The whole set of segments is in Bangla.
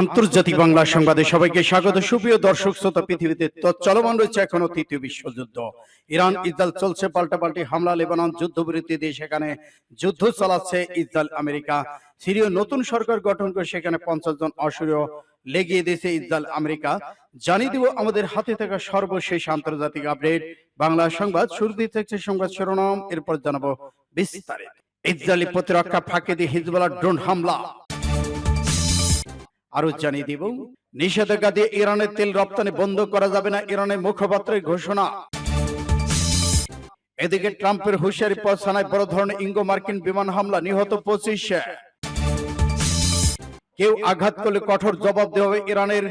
আন্তর্জাতিক বাংলা সংবাদে সবাইকে স্বাগত। সুপ্রিয় দর্শক, শ্রোতা, পৃথিবীতে চলমান রয়েছে এখনও তৃতীয় বিশ্বযুদ্ধ। ইরান, ইসরায়েল চলছে পাল্টাপাল্টি হামলা, লেবানন যুদ্ধবিরতি দিয়ে সেখানে যুদ্ধ চালাচ্ছে ইসরায়েল, আমেরিকা। সিরিয় নতুন সরকার গঠন করে সেখানে পঞ্চাশ জন অসুরীয় লেগিয়ে দিয়েছে ইসরায়েল, আমেরিকা। জানিয়ে দিব আমাদের হাতে থাকা সর্বশেষ আন্তর্জাতিক আপডেট। বাংলা সংবাদ শুরুতেই থাকছে সংবাদ শিরোনাম, এরপর জানাব বিস্তারিত। ইসরায়েলি প্রতিরক্ষা ফাঁকে দিয়ে হিজবুল্লাহ ড্রোন হামলা। আরও জানিয়ে দিব নিষেধাজ্ঞা দিয়ে ইরানের তেল রপ্তানি বন্ধ করা যাবে না ইরানের মুখপাত্রের ঘোষণা। এদিকে ট্রাম্পের হুঁশিয়ারি পর সানায় বড় ধরনের ইঙ্গো মার্কিন বিমান হামলা নিহত পঁচিশ। কেউ আঘাত করলে কঠোর জবাব দেওয়া হবে ইরানের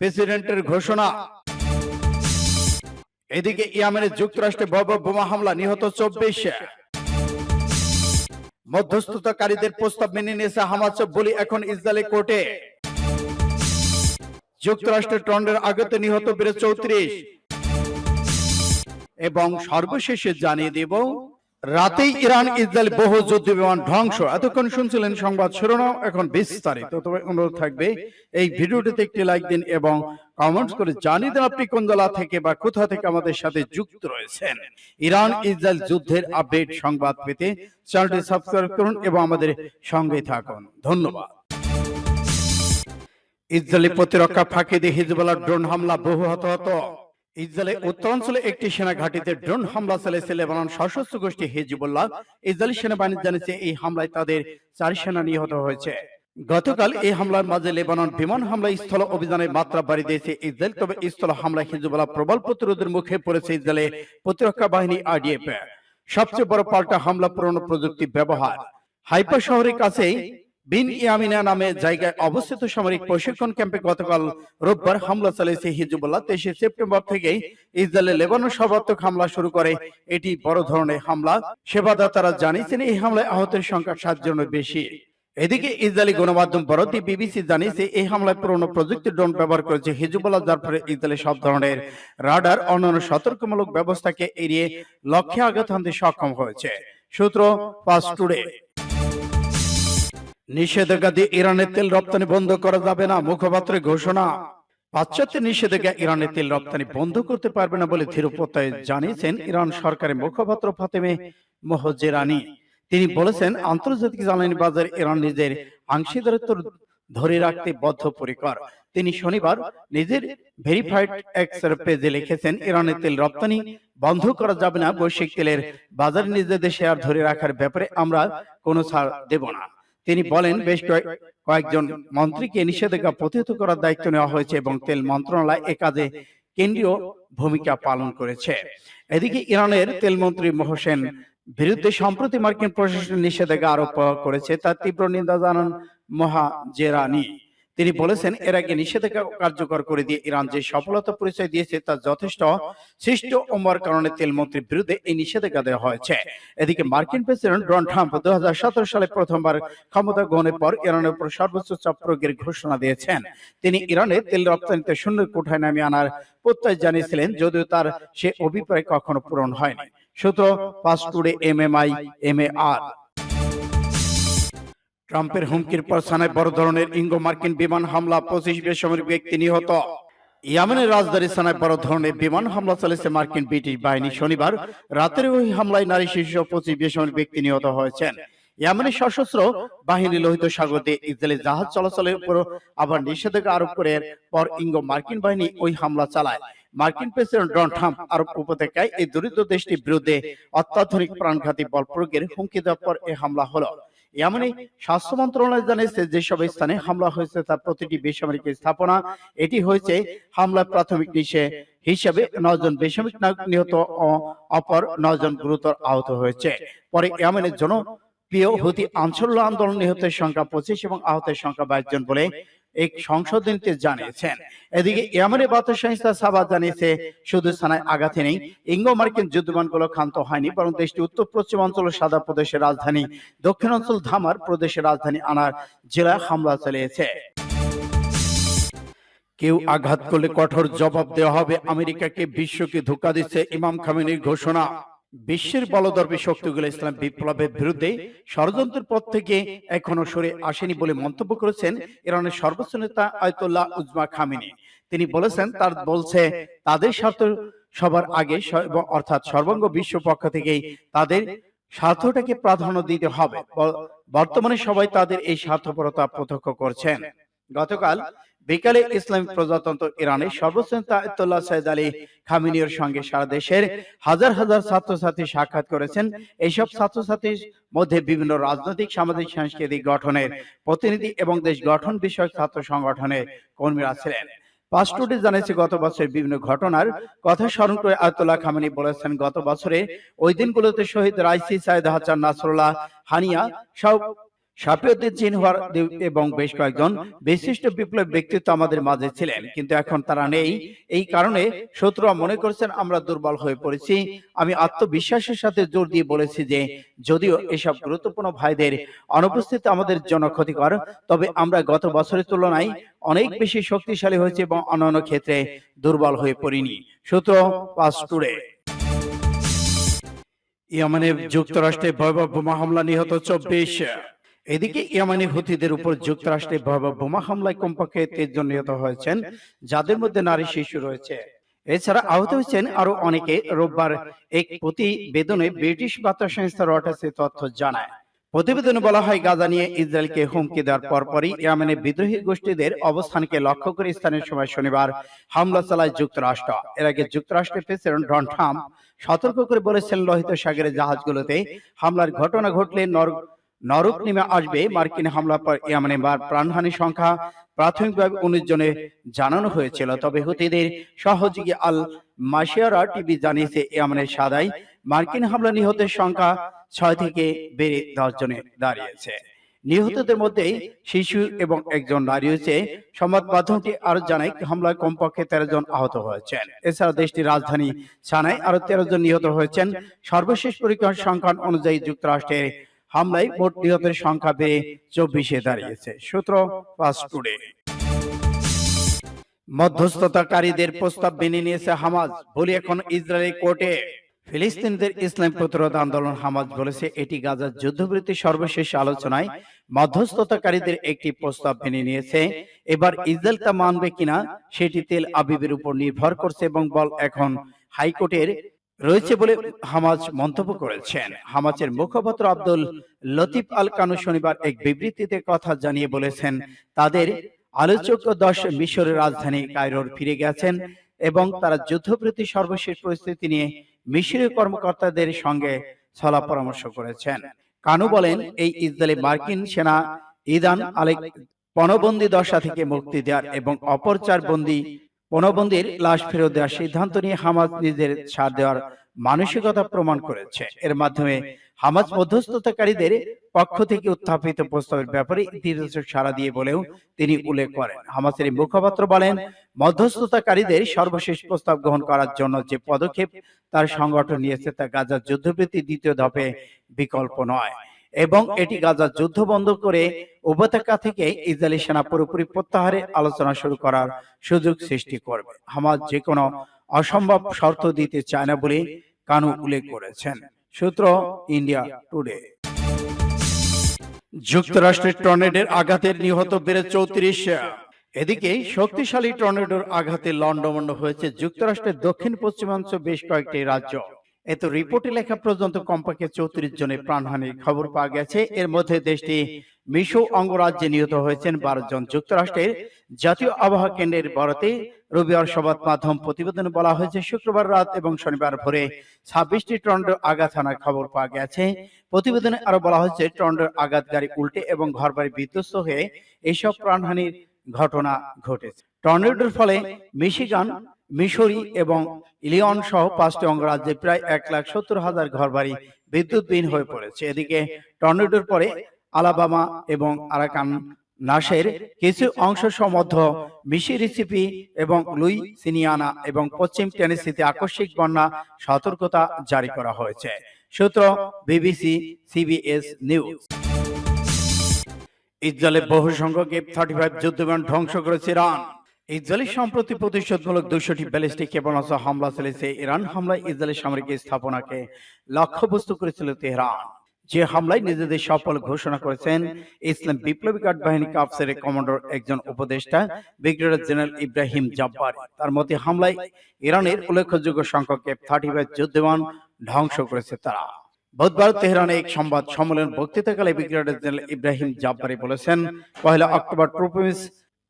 প্রেসিডেন্টের ঘোষণা। এদিকে ইয়ামেনের যুক্তরাষ্ট্রে বড় বোমা হামলা নিহত চব্বিশ। মধ্যস্থতাকারীদের প্রস্তাব মেনে নিয়েছে হামাস বলি এখন ইসরায়েলি কোর্টে। যুক্তরাষ্ট্রের টন্ডের আগতে নিহত বেড়ে চৌত্রিশ। এবং সর্বশেষে জানিয়ে দেব রাতেই ইরান ইসরায়েল বহু যুদ্ধ বিমান ধ্বংস। এতক্ষণ শুনছিলেন সংবাদ শিরোনাম এখন বিস্তারিত। তবে অনুরোধ থাকবে এই ভিডিওটিতে একটি লাইক দিন এবং কমেন্টস করে জানিয়ে দেন আপনি কোন জেলা থেকে বা কোথা থেকে আমাদের সাথে যুক্ত রয়েছেন। ইরান ইসরায়েল যুদ্ধের আপডেট সংবাদ পেতে চ্যানেলটি সাবস্ক্রাইব করুন এবং আমাদের সঙ্গে থাকুন। ধন্যবাদ। ইসরায়েলি প্রতিরক্ষা ফাঁকি দিয়ে হিজবুল্লাহ ড্রোন হামলা বহু হতাহত ইসরায়েলের উত্তরাঞ্চলে একটি সেনা ঘাঁটিতে ড্রোন হামলা চালিয়েছে লেবানন সশস্ত্র গোষ্ঠী হিজবুল্লাহ। ইসরায়েলি সেনাবাহিনী জানিয়েছে এই হামলায় তাদের চার সেনা নিহত হয়েছে। গতকাল এই হামলার মাঝে লেবানন বিমান হামলা স্থল অভিযানের মাত্রা বাড়ি দিয়েছে। ইসরায়েল তবে স্থল হামলায় হিজবুল্লাহ প্রবল প্রতিরোধের মুখে পড়েছে ইসরায়েলের প্রতিরক্ষা বাহিনী আরডিএফ। সবচেয়ে বড় পাল্টা হামলা পুরনো প্রযুক্তি ব্যবহার। হাইপা শহরের কাছে বিন ইয়ামিনা নামে জায়গায় অবস্থিত সামরিক প্রশিক্ষণ ক্যাম্পে গতকাল রোববার হামলা চালিয়েছে হিজবুল্লাহ। তেইশে সেপ্টেম্বর থেকে ইসরায়েলে লেবানন সর্বাত্মক হামলা শুরু করে। এটি বড় ধরনের হামলা। সেবাদাতারা জানিয়েছেন, এই হামলায় আহতের সংখ্যা সাত জনের বেশি। এদিকে ইসরায়েলি গণমাধ্যম বরতি বিবিসি জানিয়েছে, এই হামলায় পুরনো প্রযুক্তি ড্রোন ব্যবহার করেছে হিজবুল্লাহ, যার ফলে ইসরায়েলি সব ধরনের রাডার অন্যান্য সতর্কমূলক ব্যবস্থাকে এড়িয়ে লক্ষ্যে আঘাত হানতে সক্ষম হয়েছে। সূত্র পাস টুডে। নিষেধাজ্ঞা দিয়ে ইরানের তেল রপ্তানি বন্ধ করা যাবে না, মুখপাত্রের ঘোষণা। পাশ্চাত্যের নিষেধাজ্ঞা ইরানের তেল রপ্তানি বন্ধ করতে পারবে না বলে জানিয়েছেন ইরান সরকারের মুখপাত্র ফাতেমে মোহজেরানি। তিনি বলেছেন, আন্তর্জাতিক জ্বালানি ইরান নিজের অংশীদারিত্ব ধরে রাখতে বদ্ধপরিকর। তিনি শনিবার নিজের ভেরিফাইড এক্স পেজে লিখেছেন, ইরানের তেল রপ্তানি বন্ধ করা যাবে না, বৈশ্বিক তেলের বাজারে নিজেদের শেয়ার ধরে রাখার ব্যাপারে আমরা কোনো ছাড় দেব না। তিনি বলেন বেশ কয়েক- কয়েকজন মন্ত্রীকে নিষেধাজ্ঞা প্রতিহত করার দায়িত্ব নেওয়া হয়েছে এবং তেল মন্ত্রণালয় এ কাজে কেন্দ্রীয় ভূমিকা পালন করেছে। এদিকে ইরানের তেল মন্ত্রী মোহসেন বিরুদ্ধে সম্প্রতি মার্কিন প্রশাসন নিষেধাজ্ঞা আরোপ করেছে। তার তীব্র নিন্দা জানান মহাজেরানি। তিনি বলেছেন এর আগে নিষেধাজ্ঞা কার্যকর করে দিয়ে ইরান যে সফলতা পরিচয় দিয়েছে তা যথেষ্ট। সৃষ্ট ওমর কারণে তেলমন্ত্রীর বিরুদ্ধে এই নিষেধাজ্ঞা দেওয়া হয়েছে। এদিকে মার্কিন প্রেসিডেন্ট ডোনাল্ড ট্রাম্প দু সালে প্রথমবার ক্ষমতা গ্রহণের পর ইরানের উপর সর্বোচ্চ চাপ প্রয়োগের ঘোষণা দিয়েছেন। তিনি ইরানের তেল রপ্তানিতে শূন্য কোঠায় নামিয়ে আনার প্রত্যয় জানিয়েছিলেন যদিও তার সে অভিপ্রায় কখনো পূরণ হয়নি। সূত্র Pars today M M I M A R ট্রাম্পের হুমকির পর সানায় বড় ধরনের ইঙ্গো মার্কিন বিমান হামলা, পঁচিশ বেসামরিক ব্যক্তি নিহত। ইয়ামেনের রাজধানী সানায় বড় ধরনের বিমান হামলা চালিয়েছে মার্কিন ব্রিটিশ বাহিনী। শনিবার রাতের ওই হামলায় নারী, শিশু পঁচিশ বেসামরিক ব্যক্তি নিহত হয়েছেন। ইয়ামেনের সশস্ত্র বাহিনী লোহিত সাগর দিয়ে ইসরায়েলি জাহাজ চলাচলের উপর আবার নিষেধাজ্ঞা আরোপ করে পর ইঙ্গো মার্কিন বাহিনী ওই হামলা চালায়। মার্কিন প্রেসিডেন্ট ডোনাল্ড ট্রাম্প আরব উপত্যকায় এই দরিদ্র দেশটির বিরুদ্ধে অত্যাধুনিক প্রাণঘাতী বল প্রয়োগের হুমকি দেওয়ার পর এই হামলা হলো। এমনই স্বাস্থ্য মন্ত্রণালয় জানিয়েছে যেসব স্থানে হামলা হয়েছে তার প্রতিটি বেসামরিক স্থাপনা এটি হয়েছে হামলার প্রাথমিক নিশে হিসাবে নজন বেসামরিক নাগরিক নিহত ও অপর নজন গুরুতর আহত হয়েছে। পরে এমনের জন্য প্রিয় হতি আঞ্চল্য আন্দোলন নিহতের সংখ্যা পঁচিশ এবং আহতের সংখ্যা বাইশ জন বলে এক সংশোধনীতে জানিয়েছেন। এদিকে ইয়ামানের বার্তা সংস্থা সাবা জানিয়েছে, শুধু সানায় আঘাতে নেই, ইঙ্গো মার্কিন যুদ্ধবিমানগুলো ক্ষান্ত হয়নি, বরং দেশটি উত্তর পশ্চিম অঞ্চলের সাদা প্রদেশের রাজধানী দক্ষিণ অঞ্চল ধামার প্রদেশের রাজধানী আনার জেলায় হামলা চালিয়েছে। কেউ আঘাত করলে কঠোর জবাব দেওয়া হবে, আমেরিকাকে বিশ্বকে ধোকা দিচ্ছে ইমাম খামেনির ঘোষণা। বিশ্বের বলদর্বী শক্তিগুলো ইসলাম বিপ্লবের বিরুদ্ধে ষড়যন্ত্রের পথ থেকে এখনও সরে আসেনি বলে মন্তব্য করেছেন ইরানের সর্বোচ্চ নেতা আয়তুল্লাহ উজমা খামিনি। তিনি বলেছেন তার বলছে তাদের স্বার্থ সবার আগে অর্থাৎ সর্বঙ্গ বিশ্ব পক্ষ থেকেই তাদের স্বার্থটাকে প্রাধান্য দিতে হবে। বর্তমানে সবাই তাদের এই স্বার্থপরতা প্রত্যক্ষ করছেন। গতকাল বিকালে ইসলামিক প্রজাতন্ত্র ইরানের সর্বোচ্চ নেতা আয়তুল্লাহ সাইদ আলী খামিনির সঙ্গে সারা দেশের হাজার হাজার ছাত্রছাত্রী সাক্ষাৎ করেছেন। এইসব ছাত্রছাত্রীর মধ্যে বিভিন্ন রাজনৈতিক সামাজিক সাংস্কৃতিক গঠনের প্রতিনিধি এবং দেশ গঠন বিষয়ক ছাত্র সংগঠনের কর্মীরা ছিলেন। পাসপোর্টে জানিয়েছে গত বছরের বিভিন্ন ঘটনার কথা স্মরণ করে আয়তুল্লাহ খামেনি বলেছেন গত বছরে ওই দিনগুলোতে শহীদ Raisi Sayyed Hassan Nasrallah Haniyeh সব শাফিউদ্দিন জিনওয়ার এবং বেশ কয়েকজন বিশিষ্ট বিপ্লব ব্যক্তিত্ব আমাদের মাঝে ছিলেন, কিন্তু এখন তারা নেই। এই কারণে শত্রুরা মনে করছেন আমরা দুর্বল হয়ে পড়েছি। আমি আত্মবিশ্বাসের সাথে জোর দিয়ে বলেছি যে, যদিও এসব গুরুত্বপূর্ণ ভাইদের অনুপস্থিতি আমাদের জন্য ক্ষতিকর, তবে আমরা গত বছরের তুলনায় অনেক বেশি শক্তিশালী হয়েছে এবং অন্যান্য ক্ষেত্রে দুর্বল হয়ে পড়িনি। সূত্র পাস টুডে। ইয়েমেনে যুক্তরাষ্ট্রে ভয়াবহ বোমা হামলা নিহত চব্বিশ এদিকে ইয়ামানি হুতিদের উপর যুক্তরাষ্ট্রে ভয়াবহ বোমা হামলায় কমপক্ষে তেইশ জন নিহত হয়েছেন, যাদের মধ্যে নারী শিশু রয়েছে। এছাড়া আহত হয়েছেন আরও অনেকে। রোববার এক প্রতিবেদনে ব্রিটিশ বার্তা সংস্থা রয়টার্স এ তথ্য জানায়। প্রতিবেদনে বলা হয়, গাজা নিয়ে ইসরায়েলকে হুমকি দেওয়ার পরপরই ইয়ামেনের বিদ্রোহী গোষ্ঠীদের অবস্থানকে লক্ষ্য করে স্থানীয় সময় শনিবার হামলা চালায় যুক্তরাষ্ট্র। এর আগে যুক্তরাষ্ট্রের প্রেসিডেন্ট ডোনাল্ড ট্রাম্প সতর্ক করে বলেছেন লোহিত সাগরের জাহাজগুলোতে হামলার ঘটনা ঘটলে নর নরক নেমে আসবে, মার্কিন হামলার পর ইয়ামানে বার প্রাণহানি সংখ্যা প্রাথমিকভাবে উনিশ জনে জানানো হয়েছিল। তবে হুতিদের সহযোগী আল মাসিয়ারা টিভি জানিয়েছে ইয়ামানের সাদাই মার্কিন হামলা নিহতের সংখ্যা ছয় থেকে বেড়ে দশ জনে দাঁড়িয়েছে। নিহতদের মধ্যে শিশু এবং একজন নারী হয়েছে। সংবাদ মাধ্যমটি আরও জানায়, হামলায় কমপক্ষে তেরো জন আহত হয়েছেন। এছাড়া দেশটির রাজধানী সানায় আরও তেরো জন নিহত হয়েছেন। সর্বশেষ পরীক্ষার সংখ্যা অনুযায়ী যুক্তরাষ্ট্রের হামলায় মোট নিহতের সংখ্যা বেড়ে চব্বিশে দাঁড়িয়েছে। সূত্র ফাস্ট টুডে মধ্যস্থতাকারীদের প্রস্তাব মেনে নিয়েছে হামাজ বলি এখন ইসরায়েলি কোর্টে। ফিলিস্তিনিদের ইসলাম প্রতিরোধ আন্দোলন হামাজ বলেছে। এটি গাজার যুদ্ধবৃত্তি সর্বশেষ আলোচনায় মধ্যস্থতাকারীদের একটি প্রস্তাব মেনে নিয়েছে। এবার ইসরায়েল তা মানবে কিনা সেটি তেল আবিবের উপর নির্ভর করছে এবং বল এখন হাইকোর্টের রয়েছে বলে হামাজ মন্তব্য করেছেন। হামাজের মুখপাত্র আব্দুল লতিফ আল কানু শনিবার এক বিবৃতিতে কথা জানিয়ে বলেছেন তাদের আলোচক দশ মিশরের রাজধানী কায়রোর ফিরে গেছেন এবং তারা যুদ্ধবৃত্তি সর্বশেষ পরিস্থিতি নিয়ে মিশরীয় কর্মকর্তাদের সঙ্গে ছলা পরামর্শ করেছেন। কানু বলেন এই ইসরায়েলি মার্কিন সেনা ইদান আলেক পণবন্দি দশা থেকে মুক্তি দেওয়ার এবং অপরচার বন্দী পণবন্দির লাশ ফেরত দেওয়ার সিদ্ধান্ত নিয়ে হামাজ নিজের ছাড় দেওয়ার মানসিকতা প্রমাণ করেছে। এর মাধ্যমে হামাজ মধ্যস্থতাকারীদের পক্ষ থেকে উত্থাপিত প্রস্তাবের ব্যাপারে ইতিবাচক সাড়া দিয়ে বলেও তিনি উল্লেখ করেন। হামাসের মুখপাত্র বলেন, মধ্যস্থতাকারীদের সর্বশেষ প্রস্তাব গ্রহণ করার জন্য যে পদক্ষেপ তার সংগঠন নিয়েছে তা গাজার যুদ্ধবৃত্তি দ্বিতীয় ধাপে বিকল্প নয়। এবং এটি গাজার যুদ্ধ বন্ধ করে উপত্যকা থেকে ইসরায়েলি সেনা পুরোপুরি প্রত্যাহারে আলোচনা শুরু করার সুযোগ সৃষ্টি করবে। হামাজ যে কোনো অসম্ভব শর্ত দিতে চায় না বলে কানু উল্লেখ করেছেন। সূত্র ইন্ডিয়া টুডে। যুক্তরাষ্ট্রের টর্নেডের আঘাতের নিহত বেড়ে চৌত্রিশ এদিকে শক্তিশালী টর্নেডোর আঘাতে লন্ডমন্ড হয়েছে। যুক্তরাষ্ট্রের দক্ষিণ পশ্চিমাঞ্চল বেশ কয়েকটি রাজ্য। এত রিপোর্টে লেখা পর্যন্ত কমপক্ষে চৌত্রিশ জনের প্রাণহানির খবর পাওয়া গেছে। এর মধ্যে দেশটি মিশো অঙ্গরাজ্যে নিহত হয়েছেন বারো জন। যুক্তরাষ্ট্রের জাতীয় আবহাওয়া কেন্দ্রের বরাতে রবিবার সংবাদ মাধ্যম প্রতিবেদনে বলা হয়েছে, শুক্রবার রাত এবং শনিবার ভোরে ছাব্বিশটি টর্নেডো আঘাত হানার খবর পাওয়া গেছে। প্রতিবেদনে আরও বলা হয়েছে টর্নেডোর আঘাত গাড়ি উল্টে এবং ঘরবাড়ি বিধ্বস্ত হয়ে এইসব প্রাণহানির ঘটনা ঘটেছে। টর্নেডোর ফলে মিশিগান মিশরি এবং ইলিয়ন সহ পাঁচটি অঙ্গরাজ্যে প্রায় এক লাখ সত্তর হাজার ঘরবাড়ি বিদ্যুৎবিহীন হয়ে পড়েছে। এদিকে টর্নেডোর পরে আলাবামা এবং আরাকান নাসের কিছু অংশ সমধ্য মিসিরিসিপি এবং লুই সিনিয়ানা এবং পশ্চিম টেনেসিতে আকস্মিক বন্যা সতর্কতা জারি করা হয়েছে। সূত্র বিবিসি সিবিএস নিউজ। ইসরায়েলের বহু সংখ্যক এফ থার্টি ফাইভ যুদ্ধবিমান ধ্বংস করেছে ইরান। ইসরায়েলি সম্প্রতি প্রতিশোধমূলক দুশোটি ব্যালিস্টিক ক্ষেপণাস্ত্র হামলা চালিয়েছে ইরান হামলায় ইসরায়েলি সামরিক স্থাপনাকে লক্ষ্যবস্তু করেছিল তেহরান। যে হামলায় নিজেদের সফল ঘোষণা করেছেন ইসলাম বিপ্লবী গার্ড বাহিনী কাপসের কমান্ডার একজন উপদেষ্টা ব্রিগেডিয়ার জেনারেল ইব্রাহিম জাব্বার। তার মতে হামলায় ইরানের উল্লেখযোগ্য সংখ্যক এফ থার্টি ফাইভ যুদ্ধবিমান ধ্বংস করেছে তারা। বুধবার তেহরানে এক সংবাদ সম্মেলন বক্তৃতাকালে ব্রিগেডিয়ার জেনারেল ইব্রাহিম জাব্বারি বলেছেন পহেলা অক্টোবর ট্রুপিস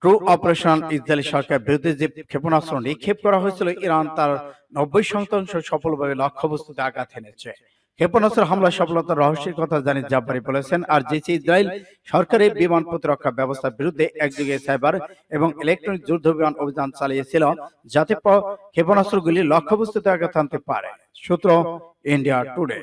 ট্রু অপারেশন ইসরায়েলি সরকার বিরুদ্ধে যে ক্ষেপণাস্ত্র নিক্ষেপ করা হয়েছিল ইরান তার নব্বই শতাংশ সফলভাবে লক্ষ্যবস্তুতে আঘাত এনেছে। ক্ষেপণাস্ত্র হামলা সফলতার রহস্যের কথা জানি জাব্বারি বলেছেন আর যেচে ইসরায়েল সরকারের বিমান প্রতিরক্ষা ব্যবস্থার বিরুদ্ধে একদিকে সাইবার এবং ইলেকট্রনিক যুদ্ধ বিমান অভিযান চালিয়েছিল যাতে ক্ষেপণাস্ত্রগুলি লক্ষ্যবস্তুতে আঘাত আনতে পারে। সূত্র ইন্ডিয়া টুডে।